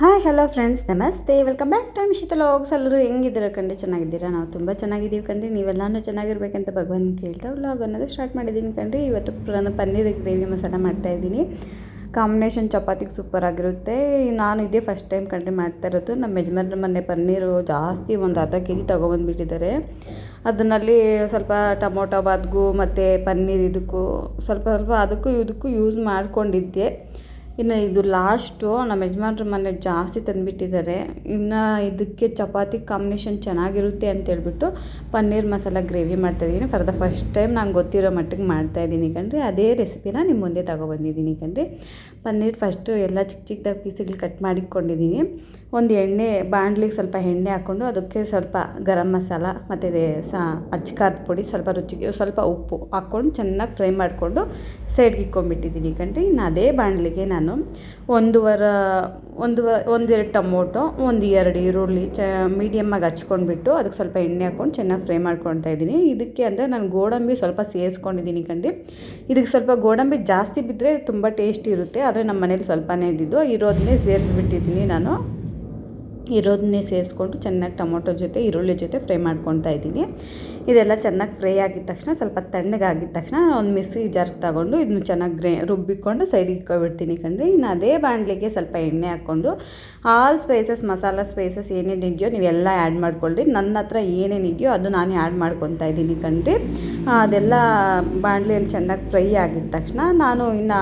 Hi hello friends ನಮಸ್ತೆ welcome back time ಶೀತಲ ಹೋಗ್ಸ್ ಎಲ್ಲರೂ ಹೆಂಗಿದ್ದೀರಾ ಕಂಡು ಚೆನ್ನಾಗಿದ್ದೀರಾ? ನಾವು ತುಂಬ ಚೆನ್ನಾಗಿದ್ದೀವಿ ಕಂಡ್ರಿ ನೀವೆಲ್ಲನೂ ಚೆನ್ನಾಗಿರ್ಬೇಕಂತ ಭಗವಾನ್ ಕೇಳ್ತಾ ವ್ಲಾಗ್ ಅನ್ನೋದು ಸ್ಟಾರ್ಟ್ ಮಾಡಿದ್ದೀನಿ ಕಂಡ್ರಿ ಇವತ್ತು ನಾನು ಪನ್ನೀರ್ ಗ್ರೇವಿ ಮಸಾಲ ಮಾಡ್ತಾಯಿದ್ದೀನಿ ಕಾಂಬಿನೇಷನ್ ಚಪಾತಿಗೆ ಸೂಪರ್ ಆಗಿರುತ್ತೆ. ನಾನು ಇದೇ ಫಸ್ಟ್ ಟೈಮ್ ಕಂಡ್ರಿ ಮಾಡ್ತಾ ಇರೋದು. ನಮ್ಮ ಯಜಮಾನ್ರ ಮನೆ ಪನ್ನೀರು ಜಾಸ್ತಿ ಒಂದು ಅರ್ಧ ಕೆ ಜಿ ತೊಗೊಬಂದ್ಬಿಟ್ಟಿದ್ದಾರೆ. ಅದನ್ನಲ್ಲಿ ಸ್ವಲ್ಪ ಟೊಮೊಟೊ, ಬಾದ್ಗೂ ಮತ್ತು ಪನ್ನೀರ್ ಇದಕ್ಕೂ ಸ್ವಲ್ಪ ಸ್ವಲ್ಪ ಅದಕ್ಕೂ ಇದಕ್ಕೂ ಯೂಸ್ ಮಾಡ್ಕೊಂಡಿದ್ದೆ. ಇನ್ನು ಇದು ಲಾಸ್ಟು ನಮ್ಮ ಯಜಮಾನ್ರ ಮನೆ ಜಾಸ್ತಿ ತಂದುಬಿಟ್ಟಿದ್ದಾರೆ. ಇನ್ನು ಇದಕ್ಕೆ ಚಪಾತಿ ಕಾಂಬಿನೇಷನ್ ಚೆನ್ನಾಗಿರುತ್ತೆ ಅಂತೇಳ್ಬಿಟ್ಟು ಪನ್ನೀರ್ ಮಸಾಲ ಗ್ರೇವಿ ಮಾಡ್ತಾಯಿದ್ದೀನಿ ಫಾರ್ ದ ಫಸ್ಟ್ ಟೈಮ್ ನಂಗೆ ಗೊತ್ತಿರೋ ಮಟ್ಟಿಗೆ ಮಾಡ್ತಾಯಿದ್ದೀನಿ ಕಣ್ರಿ. ಅದೇ ರೆಸಿಪಿನ ನಿಮ್ಮ ಮುಂದೆ ತಗೊಬಂದಿದ್ದೀನಿ ಕಣ್ರಿ. ಪನ್ನೀರ್ ಫಸ್ಟು ಎಲ್ಲ ಚಿಕ್ಕ ಚಿಕ್ಕದಾಗಿ ಪೀಸ್ಗಳು ಕಟ್ ಮಾಡಿಕೊಂಡಿದ್ದೀನಿ ಒಂದು ಎಣ್ಣೆ ಬಾಣಲಿಗೆ ಸ್ವಲ್ಪ ಎಣ್ಣೆ ಹಾಕ್ಕೊಂಡು ಅದಕ್ಕೆ ಸ್ವಲ್ಪ ಗರಂ ಮಸಾಲ ಮತ್ತು ಸಾ ಅಚ್ಕಾರದ ಪುಡಿ, ಸ್ವಲ್ಪ ರುಚಿಗೆ ಸ್ವಲ್ಪ ಉಪ್ಪು ಹಾಕ್ಕೊಂಡು ಚೆನ್ನಾಗಿ ಫ್ರೈ ಮಾಡಿಕೊಂಡು ಸೈಡ್ಗೆ ಇಕ್ಕೊಂಬಿಟ್ಟಿದ್ದೀನಿ ಕಣ್ರಿ ಇನ್ನು ಅದೇ ಬಾಣಲಿಗೆ ನಾನು ಒಂದೂವರೆ, ಒಂದು, ಒಂದೆರಡು ಟೊಮೊಟೊ, ಒಂದು ಎರಡು ಈರುಳ್ಳಿ ಚ ಮೀಡಿಯಮ್ಮಾಗಿ ಹಚ್ಕೊಂಡ್ಬಿಟ್ಟು ಅದಕ್ಕೆ ಸ್ವಲ್ಪ ಎಣ್ಣೆ ಹಾಕ್ಕೊಂಡು ಚೆನ್ನಾಗಿ ಫ್ರೈ ಮಾಡ್ಕೊಳ್ತಾ ಇದ್ದೀನಿ. ಇದಕ್ಕೆ ಅಂದರೆ ನಾನು ಗೋಡಂಬಿ ಸ್ವಲ್ಪ ಸೇರಿಸ್ಕೊಂಡಿದ್ದೀನಿ ಕಂಡಿ ಇದಕ್ಕೆ ಸ್ವಲ್ಪ ಗೋಡಂಬಿ ಜಾಸ್ತಿ ಬಿದ್ದರೆ ತುಂಬ ಟೇಸ್ಟ್ ಇರುತ್ತೆ, ಆದರೆ ನಮ್ಮ ಮನೇಲಿ ಸ್ವಲ್ಪನೇ ಇದ್ದಿದ್ದು ಇರೋದನ್ನೇ ಸೇರಿಸ್ಬಿಟ್ಟಿದ್ದೀನಿ ನಾನು. ಇರೋದನ್ನೇ ಸೇರಿಸ್ಕೊಂಡು ಚೆನ್ನಾಗಿ ಟೊಮೊಟೊ ಜೊತೆ, ಈರುಳ್ಳಿ ಜೊತೆ ಫ್ರೈ ಮಾಡ್ಕೊತಾ ಇದ್ದೀನಿ. ಇದೆಲ್ಲ ಚೆನ್ನಾಗಿ ಫ್ರೈ ಆಗಿದ ತಕ್ಷಣ, ಸ್ವಲ್ಪ ತಣ್ಣಗಾಗಿದ ತಕ್ಷಣ ಒಂದು ಮಿಕ್ಸಿ ಜಾರ್ ತಗೊಂಡು ಇದನ್ನು ಚೆನ್ನಾಗಿ ಗ್ರೇ, ರುಬ್ಬಿಕೊಂಡು ಸೈಡಿಗೆ ಇಟ್ಕೊಬಿಡ್ತೀನಿ ಕಣ್ರಿ. ಇನ್ನು ಅದೇ ಬಾಣಲಿಗೆ ಸ್ವಲ್ಪ ಎಣ್ಣೆ ಹಾಕ್ಕೊಂಡು, ಆಲ್ ಸ್ಪೈಸಸ್, ಮಸಾಲ ಸ್ಪೈಸಸ್ ಏನೇನು ಇದೆಯೋ ನೀವೆಲ್ಲ ಆ್ಯಡ್ ಮಾಡ್ಕೊಳ್ಳಿ ನನ್ನ ಹತ್ರ ಏನೇನಿದೆಯೋ ಅದು ನಾನು ಆ್ಯಡ್ ಮಾಡ್ಕೊತಾ ಇದ್ದೀನಿ ಕಂಡ್ರಿ ಅದೆಲ್ಲ ಬಾಣಲಿಯಲ್ಲಿ ಚೆನ್ನಾಗಿ ಫ್ರೈ ಆಗಿದ ತಕ್ಷಣ ನಾನು ಇನ್ನು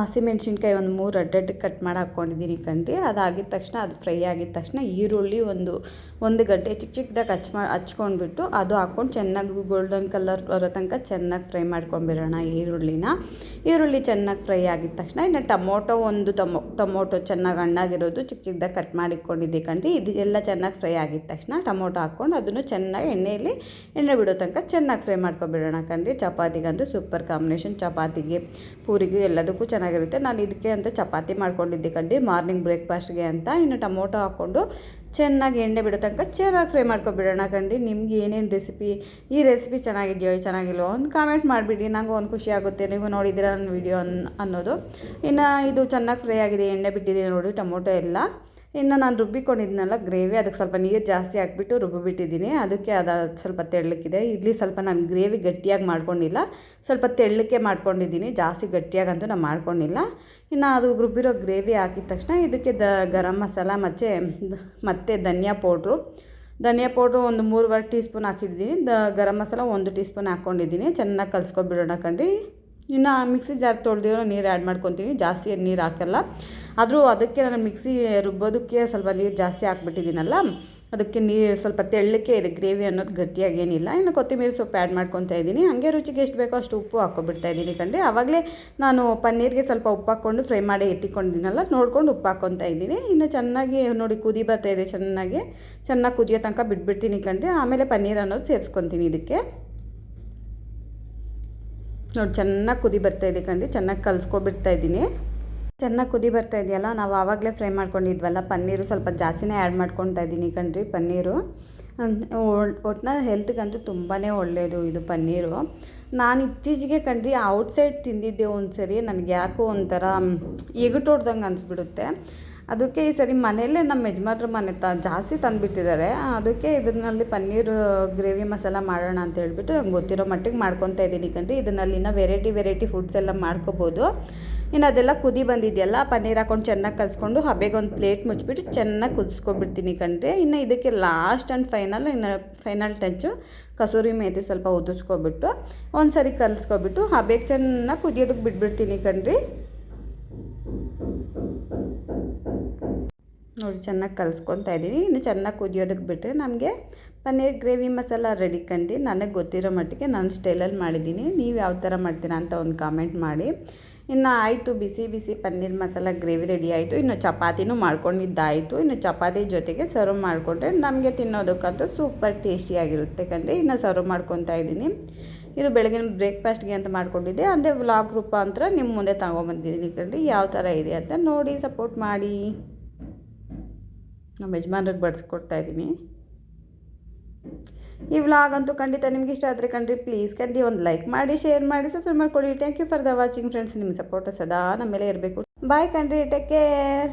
ಹಸಿಮೆಣ್ಸಿನ್ಕಾಯಿ ಒಂದು ಮೂರು ಅಡ್ಡಡ್ಡ ಕಟ್ ಮಾಡಿ ಹಾಕ್ಕೊಂಡಿದ್ದೀನಿ ಕಣ್ರಿ. ಅದಾಗಿದ ತಕ್ಷಣ ಅದು ಫ್ರೈ ಆಗಿದ ತಕ್ಷಣ ಈರುಳ್ಳಿ ಒಂದು ಒಂದು ಗಡ್ಡೆ ಚಿಕ್ಕ ಚಿಕ್ಕದಾಗಿ ಹಚ್ ಮಾ, ಹಚ್ಕೊಂಡ್ಬಿಟ್ಟು ಅದು ಹಾಕ್ಕೊಂಡು ಚೆನ್ನಾಗಿ ಗೋಲ್ಡನ್ ಕಲರ್ ಬರೋ ತನಕ ಚೆನ್ನಾಗಿ ಫ್ರೈ ಮಾಡ್ಕೊಂಡ್ಬಿಡೋಣ ಈರುಳ್ಳಿನ. ಈರುಳ್ಳಿ ಚೆನ್ನಾಗಿ ಫ್ರೈ ಆಗಿದ ತಕ್ಷಣ ಇನ್ನು ಟೊಮೊಟೊ ಒಂದು ಟೊಮೊ, ಟೊಮೊಟೊ ಚೆನ್ನಾಗಿ ಹಣ್ಣಾಗಿರೋದು ಚಿಕ್ಕ ಚಿಕ್ಕದಾಗಿ ಕಟ್ ಮಾಡಿಕೊಂಡಿದ್ದೆ ಕಣ್ರಿ. ಇದು ಎಲ್ಲ ಚೆನ್ನಾಗಿ ಫ್ರೈ ಆಗಿದ ತಕ್ಷಣ ಟೊಮೊಟೊ ಹಾಕ್ಕೊಂಡು ಅದನ್ನು ಚೆನ್ನಾಗಿ ಎಣ್ಣೆಯಲ್ಲಿ, ಎಣ್ಣೆ ಬಿಡೋ ತನಕ ಚೆನ್ನಾಗಿ ಫ್ರೈ ಮಾಡ್ಕೊಬಿಡೋಣ ಕಣ್ರಿ. ಚಪಾತಿಗಂತೂ ಸೂಪರ್ ಕಾಂಬಿನೇಷನ್. ಚಪಾತಿಗೆ, ಪೂರಿಗೆ ಎಲ್ಲದಕ್ಕೂ ಚೆನ್ನಾಗಿರುತ್ತೆ. ನಾನು ಇದಕ್ಕೆ ಅಂತ ಚಪಾತಿ ಮಾಡ್ಕೊಂಡಿದ್ದೆ ಕಂಡು ಮಾರ್ನಿಂಗ್ ಬ್ರೇಕ್ಫಾಸ್ಟ್ಗೆ ಅಂತ. ಇನ್ನು ಟೊಮೊಟೊ ಹಾಕ್ಕೊಂಡು ಚೆನ್ನಾಗಿ ಎಣ್ಣೆ ಬಿಡೋ ತನಕ ಚೆನ್ನಾಗಿ ಫ್ರೈ ಮಾಡ್ಕೊಬಿಡೋಣ ಕಂಡು ನಿಮ್ಗೆ ಏನೇನು ರೆಸಿಪಿ ಈ ರೆಸಿಪಿ ಚೆನ್ನಾಗಿದೆಯೋ ಚೆನ್ನಾಗಿಲ್ಲೋ ಒಂದು ಕಾಮೆಂಟ್ ಮಾಡಿಬಿಡಿ ನನಗೂ ಒಂದು ಖುಷಿ ಆಗುತ್ತೆ. ನೀವು ನೋಡಿದ್ದೀರ ನನ್ನ ವೀಡಿಯೋ ಅನ್, ಅನ್ನೋದು. ಇನ್ನು ಇದು ಚೆನ್ನಾಗಿ ಫ್ರೈ ಆಗಿದೆ, ಎಣ್ಣೆ ಬಿಟ್ಟಿದ್ದೀನಿ ನೋಡಿ, ಟೊಮೊಟೊ ಎಲ್ಲ. ಇನ್ನು ನಾನು ರುಬ್ಬಿಕೊಂಡಿದ್ನಲ್ಲ ಗ್ರೇವಿ, ಅದಕ್ಕೆ ಸ್ವಲ್ಪ ನೀರು ಜಾಸ್ತಿ ಹಾಕ್ಬಿಟ್ಟು ರುಬ್ಬಿಬಿಟ್ಟಿದ್ದೀನಿ. ಅದಕ್ಕೆ ಅದು ಸ್ವಲ್ಪ ತೆಳ್ಳಕ್ಕಿದೆ. ಇಲ್ಲಿ ಸ್ವಲ್ಪ ನಾನು ಗ್ರೇವಿ ಗಟ್ಟಿಯಾಗಿ ಮಾಡ್ಕೊಂಡಿಲ್ಲ. ಸ್ವಲ್ಪ ತೆಳ್ಳಕ್ಕೆ ಮಾಡ್ಕೊಂಡಿದ್ದೀನಿ. ಜಾಸ್ತಿ ಗಟ್ಟಿಯಾಗಂತೂ ನಾನು ಮಾಡ್ಕೊಂಡಿಲ್ಲ. ಇನ್ನು ಅದು ರುಬ್ಬಿರೋ ಗ್ರೇವಿ ಹಾಕಿದ ತಕ್ಷಣ ಇದಕ್ಕೆ ದ ಗರಂ ಮಸಾಲ, ಮತ್ತು ಮತ್ತು ಧನಿಯಾ ಪೌಡ್ರು. ಧನಿಯಾ ಪೌಡ್ರು ಒಂದು ಮೂರುವರೆ ಟೀ ಸ್ಪೂನ್ ಹಾಕಿದ್ದೀನಿ. ದ ಗರಂ ಮಸಾಲ ಒಂದು ಟೀ ಸ್ಪೂನ್ ಹಾಕ್ಕೊಂಡಿದ್ದೀನಿ. ಚೆನ್ನಾಗಿ ಕಲ್ಸ್ಕೊಬಿಡೋಣ ಕಂಡು ಇನ್ನು ಮಿಕ್ಸಿ ಜಾರ್ ತೊಳೆದಿರೋ ನೀರು ಆ್ಯಡ್ ಮಾಡ್ಕೊತೀನಿ. ಜಾಸ್ತಿ ನೀರು ಹಾಕಲ್ಲ. ಆದರೂ ಅದಕ್ಕೆ ನಾನು ಮಿಕ್ಸಿ ರುಬ್ಬೋದಕ್ಕೆ ಸ್ವಲ್ಪ ನೀರು ಜಾಸ್ತಿ ಹಾಕ್ಬಿಟ್ಟಿದ್ದೀನಲ್ಲ, ಅದಕ್ಕೆ ನೀರು ಸ್ವಲ್ಪ ತೆಳ್ಳಕ್ಕೆ ಇದೆ, ಗ್ರೇವಿ ಅನ್ನೋದು ಗಟ್ಟಿಯಾಗಿ ಏನಿಲ್ಲ. ಇನ್ನು ಕೊತ್ತಂಬರಿ ಸೊಪ್ಪು ಆ್ಯಡ್ ಮಾಡ್ಕೊತಾ ಇದ್ದೀನಿ. ಹಾಗೆ ರುಚಿಗೆ ಎಷ್ಟು ಬೇಕೋ ಅಷ್ಟು ಉಪ್ಪು ಹಾಕ್ಕೊಬಿಡ್ತಾ ಇದ್ದೀನಿ ಕಂಡ್ರೆ. ಆವಾಗಲೇ ನಾನು ಪನ್ನೀರಿಗೆ ಸ್ವಲ್ಪ ಉಪ್ಪು ಹಾಕ್ಕೊಂಡು ಫ್ರೈ ಮಾಡಿ ಎತ್ತಿಕೊಂಡಿದ್ದೀನಲ್ಲ, ನೋಡ್ಕೊಂಡು ಉಪ್ಪು ಹಾಕ್ಕೊತಾ ಇದ್ದೀನಿ. ಇನ್ನು ಚೆನ್ನಾಗಿ ನೋಡಿ ಕುದಿ ಬರ್ತಾ ಇದೆ ಚೆನ್ನಾಗಿ. ಚೆನ್ನಾಗಿ ಕುದಿಯೋ ತನಕ ಬಿಟ್ಬಿಡ್ತೀನಿ ಕಂಡ್ರೆ. ಆಮೇಲೆ ಪನ್ನೀರ್ ಅನ್ನೋದು ಸೇರಿಸ್ಕೊತೀನಿ ಇದಕ್ಕೆ. ನೋಡಿ, ಚೆನ್ನಾಗಿ ಕುದಿ ಬರ್ತಾ ಇದೆ ಕಂಡು ಚೆನ್ನಾಗಿ ಕಲಿಸ್ಕೊಬಿಡ್ತಾ ಇದ್ದೀನಿ. ಚೆನ್ನಾಗಿ ಕುದಿ ಬರ್ತಾ ಇದೆಯಲ್ಲ, ನಾವು ಆವಾಗಲೇ ಫ್ರೈ ಮಾಡ್ಕೊಂಡಿದ್ವಲ್ಲ, ಪನ್ನೀರು ಸ್ವಲ್ಪ ಜಾಸ್ತಿನೇ ಆ್ಯಡ್ ಮಾಡ್ಕೊತಾ ಇದ್ದೀನಿ ಕಣ್ರಿ ಪನ್ನೀರು. ಒಟ್ನಲ್ಲಿ ಹೆಲ್ತ್ಗಂತೂ ತುಂಬಾ ಒಳ್ಳೆಯದು ಇದು ಪನ್ನೀರು. ನಾನು ಇತ್ತೀಚೆಗೆ ಕಣ್ರಿ ಔಟ್ಸೈಡ್ ತಿಂದಿದ್ದೆ ಒಂದು ಸರಿ ನನಗೆ ಯಾಕೋ ಒಂಥರ ಎಗಟೋಡ್ದಂಗೆ ಅನಿಸ್ಬಿಡುತ್ತೆ. ಅದಕ್ಕೆ ಈ ಸರಿ ಮನೆಯಲ್ಲೇ ನಮ್ಮ ಯಜಮಾನ್ರ ಮನೆ ತ, ಜಾಸ್ತಿ ತಂದುಬಿಟ್ಟಿದ್ದಾರೆ. ಅದಕ್ಕೆ ಇದರಲ್ಲಿ ಪನ್ನೀರ್, ಗ್ರೇವಿ ಮಸಾಲ ಮಾಡೋಣ ಅಂತ ಹೇಳ್ಬಿಟ್ಟು ನಂಗೆ ಗೊತ್ತಿರೋ ಮಟ್ಟಿಗೆ ಮಾಡ್ಕೊತಾ ಇದ್ದೀನಿ ಕಂಡ್ರಿ ಇದರಲ್ಲಿ ಇನ್ನೂ ವೆರೈಟಿ ವೆರೈಟಿ ಫುಡ್ಸ್ ಎಲ್ಲ ಮಾಡ್ಕೋಬೋದು. ಇನ್ನು ಅದೆಲ್ಲ ಕುದಿ ಬಂದಿದೆಯಲ್ಲ, ಪನ್ನೀರ್ ಹಾಕೊಂಡು ಚೆನ್ನಾಗಿ ಕಲಿಸ್ಕೊಂಡು ಹಬೆಗೆ ಒಂದು ಪ್ಲೇಟ್ ಮುಚ್ಚಿಬಿಟ್ಟು ಚೆನ್ನಾಗಿ ಕುದಿಸ್ಕೊಬಿಡ್ತೀನಿ ಕಂಡ್ರೆ ಇನ್ನು ಇದಕ್ಕೆ ಲಾಸ್ಟ್ ಆ್ಯಂಡ್ ಫೈನಲ್ ಇನ್ನು ಫೈನಲ್ ಟಚ್ಚು ಕಸೂರಿ ಮೇಥಿ ಸ್ವಲ್ಪ ಉದಿಸ್ಕೊಬಿಟ್ಟು ಒಂದು ಸರಿ ಕಲಿಸ್ಕೊಬಿಟ್ಟು ಹಬೆಗೆ ಚೆನ್ನಾಗಿ ಕುದಿಯೋದಕ್ಕೆ ಬಿಟ್ಬಿಡ್ತೀನಿ ಕಣ್ರಿ. ನೋಡಿ, ಚೆನ್ನಾಗಿ ಕಲಿಸ್ಕೊತಾ ಇದ್ದೀನಿ ಇನ್ನು ಚೆನ್ನಾಗಿ ಕುದಿಯೋದಕ್ಕೆ ಬಿಟ್ಟರೆ ನಮಗೆ ಪನ್ನೀರ್ ಗ್ರೇವಿ ಮಸಾಲ ರೆಡಿ ಕಂಡು ನನಗೆ ಗೊತ್ತಿರೋ ಮಟ್ಟಿಗೆ ನಾನು ಸ್ಟೈಲಲ್ಲಿ ಮಾಡಿದ್ದೀನಿ ನೀವು ಯಾವ ಥರ ಮಾಡ್ತೀರಾ ಅಂತ ಒಂದು ಕಾಮೆಂಟ್ ಮಾಡಿ. ಇನ್ನು ಆಯಿತು, ಬಿಸಿ ಬಿಸಿ ಪನ್ನೀರ್ ಮಸಾಲ ಗ್ರೇವಿ ರೆಡಿ ಆಯಿತು. ಇನ್ನು ಚಪಾತಿನೂ ಮಾಡ್ಕೊಂಡಿದ್ದಾಯಿತು. ಇನ್ನು ಚಪಾತಿ ಜೊತೆಗೆ ಸರ್ವ್ ಮಾಡಿಕೊಂಡ್ರೆ ನಮಗೆ ತಿನ್ನೋದಕ್ಕಂತೂ ಸೂಪರ್ ಟೇಸ್ಟಿಯಾಗಿರುತ್ತೆ ಕಂಡ್ರೆ. ಇನ್ನು ಸರ್ವ್ ಮಾಡ್ಕೊತಾ ಇದ್ದೀನಿ ಇದು ಬೆಳಗಿನ ಬ್ರೇಕ್ಫಾಸ್ಟ್ಗೆ ಅಂತ ಮಾಡ್ಕೊಂಡಿದ್ದೆ. ಅಂದರೆ ವ್ಲಾಗ್ ರೂಪಾಂತರ ನಿಮ್ಮ ಮುಂದೆ ತಗೊಂಬಂದಿದ್ದೀನಿ ಕಂಡ್ರಿ. ಯಾವ ಥರ ಇದೆ ಅಂತ ನೋಡಿ ಸಪೋರ್ಟ್ ಮಾಡಿ. ನಮ್ಮ ಯಜಮಾನ್ರಿಗೆ ಬಡಿಸ್ಕೊಡ್ತಾ ಇದ್ದೀನಿ. ಈ ವ್ಲಾಗ್ ಅಂತೂ ಖಂಡಿತ ನಿಮ್ಗೆ ಇಷ್ಟ ಆದರೆ ಕಂಡ್ರಿ ಪ್ಲೀಸ್ ಕಂಡಿ ಒಂದು ಲೈಕ್ ಮಾಡಿ ಶೇರ್ ಮಾಡಿ ಸಬ್ಸ್ಕ್ರೈಬ್ ಮಾಡ್ಕೊಳ್ಳಿ. Thank you for the watching friends ನಿಮ್ಮ ಸಪೋರ್ಟ್ ಸದಾ ನಮ್ಮ ಮೇಲೆ ಇರಬೇಕು. ಬಾಯ್ ಕಂಡ್ರಿ ಟೇಕ್ ಕೇರ್